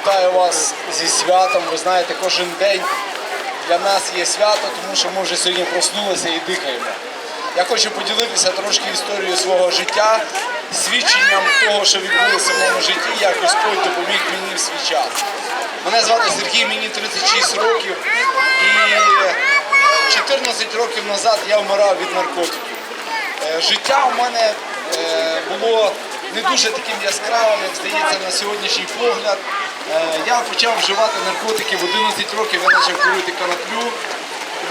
Вітаю вас зі святом. Ви знаєте, кожен день для нас є свято, тому що ми вже сьогодні проснулися і дихаємо. Я хочу поділитися трошки історією свого життя, свідченням того, що відбулося в моєму житті, як Господь допоміг мені в свій час. Мене звати Сергій, мені 36 років, і 14 років назад я вмирав від наркотиків. Е, Життя у мене е, було не дуже таким яскравим, як здається на сьогоднішній погляд. Е, Я почав вживати наркотики в 11 років, я почав курити канаплю.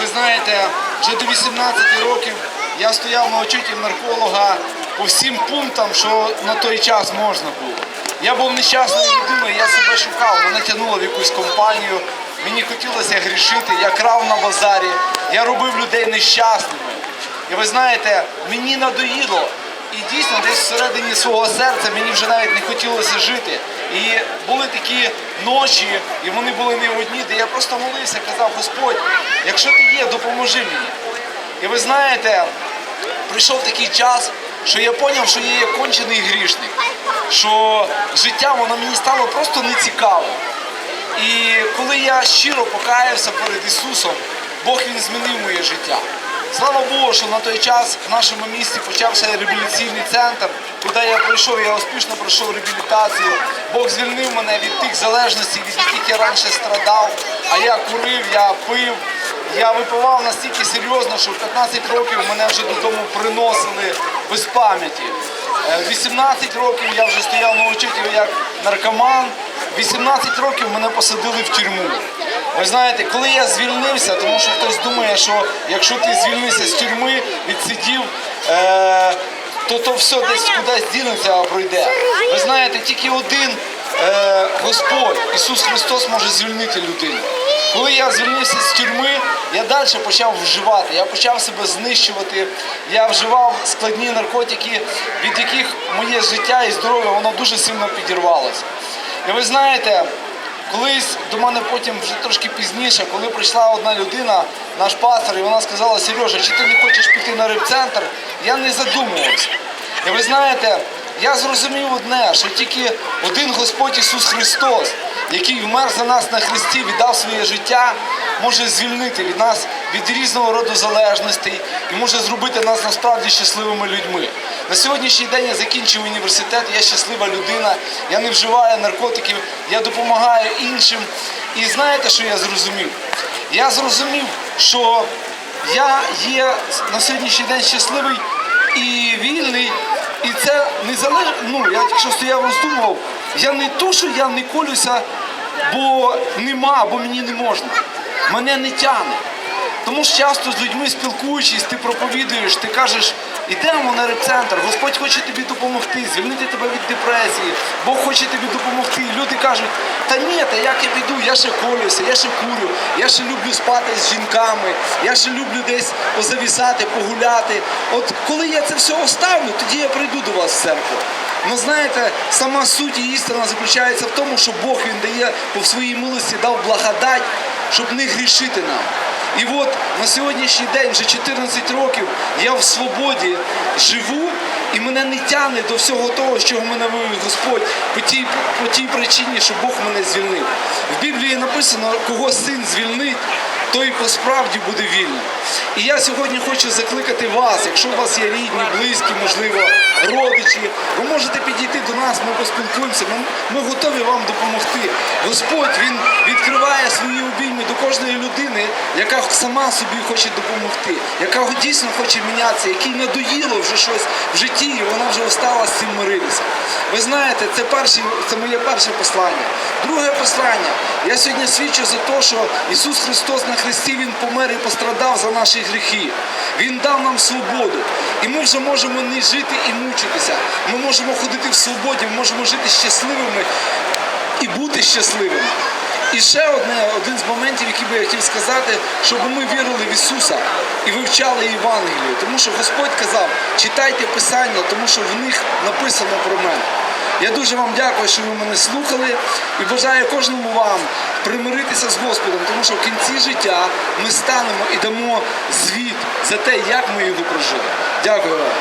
Ви знаєте, вже до 18 років я стояв на очоті в нарколога по всім пунктам, що на той час можна було. Я був нещасною людиною, я себе шукав, мене тягнуло в якусь компанію, мені хотілося грішити, я крав на базарі, я робив людей нещасними. І ви знаєте, мені надоїло. І дійсно десь всередині свого серця мені вже навіть не хотілося жити. І були такі ночі, і вони були не одні, де я просто молився, казав, Господь, якщо ти є, допоможи мені. І ви знаєте, прийшов такий час, що я зрозумів, що я є кончений грішник, що життя воно мені стало просто нецікавим. І коли я щиро покаявся перед Ісусом, Бог Він змінив моє життя. Слава Богу, що на той час в нашому місті почався реабілітаційний центр, куди я пройшов, я успішно пройшов реабілітацію. Бог звільнив мене від тих залежностей, від яких я раніше страдав. А я курив, я пив, я випивав настільки серйозно, що в 15 років мене вже додому приносили без пам'яті. Е, 18 років я вже стояв на учителі як наркоман. 18 років мене посадили в тюрму. Ви знаєте, коли я звільнився, тому що хтось думає, що якщо ти звільнився з тюрми, відсидів, е, то то все десь кудись дінеться, пройде. Ви знаєте, тільки один е, Господь, Ісус Христос, може звільнити людину. Коли я звільнився з тюрми, я далі почав вживати. Я почав себе знищувати. Я вживав складні наркотики, від яких моє життя і здоров'я воно дуже сильно підірвалося. І ви знаєте, колись до мене потім вже трошки пізніше, коли прийшла одна людина, наш пастор, і вона сказала, Сережа, чи ти не хочеш піти на рибцентр? Я не задумувався. І ви знаєте, я зрозумів одне, що тільки один Господь Ісус Христос, який вмер за нас на Христі, віддав своє життя, може звільнити від нас від різного роду залежностей і може зробити нас насправді щасливими людьми. На сьогоднішній день я закінчив університет, я щаслива людина, я не вживаю наркотиків, я допомагаю іншим. І знаєте, що я зрозумів? Я зрозумів, що я є на сьогоднішній день щасливий і вільний. Залежить. Ну, я якщо стояв роздумував, я не то, що я не колюся, бо нема, бо мені не можна. Мене не тягне. Тому що часто з людьми спілкуючись, ти проповідуєш, ти кажеш, ідемо на репцентр, Господь хоче тобі допомогти, звільнити тебе від депресії, Бог хоче тобі допомогти. Люди кажуть, та ні, та як я піду, я ще колюся, я ще курю, я ще люблю спати з жінками, я ще люблю десь позавісати, погуляти. От коли я це все оставлю, тоді я прийду до вас в церкву. Ну знаєте, сама суть і істина заключається в тому, що Бог він дає по своїй милості дав благодать, щоб не грішити нам. І от на сьогоднішній день, вже 14 років, я в свободі живу, і мене не тягне до всього того, з чого мене вивів Господь, по тій, по тій причині, що Бог мене звільнив. В Біблії написано, кого син звільнить, той по справді буде вільним. І я сьогодні хочу закликати вас, якщо у вас є рідні, близькі, можливо, родичі, ви можете підійти до нас, ми поспілкуємося, ми, ми готові вам допомогти. Господь Він відкриває свої обійми до кожної людини, яка сама собі хоче допомогти, яка дійсно хоче мінятися, якій надоїло вже щось в житті, і вона вже устала з цим миритися. Ви знаєте, це перший, це моє перше послання. Друге послання. Я сьогодні свідчу за те, що Ісус Христос на Христі Він помер і пострадав за наші гріхи. Він дав нам свободу. І ми вже можемо не жити і мучитися. Ми можемо ходити в свободі, ми можемо жити щасливими і бути щасливими. І ще одне, один з моментів, який би я хотів сказати, щоб ми вірили в Ісуса і вивчали Євангелію. Тому що Господь казав, читайте Писання, тому що в них написано про мене. Я дуже вам дякую, що ви мене слухали і бажаю кожному вам примиритися з Господом, тому що в кінці життя ми станемо і дамо звіт за те, як ми його прожили. Дякую вам.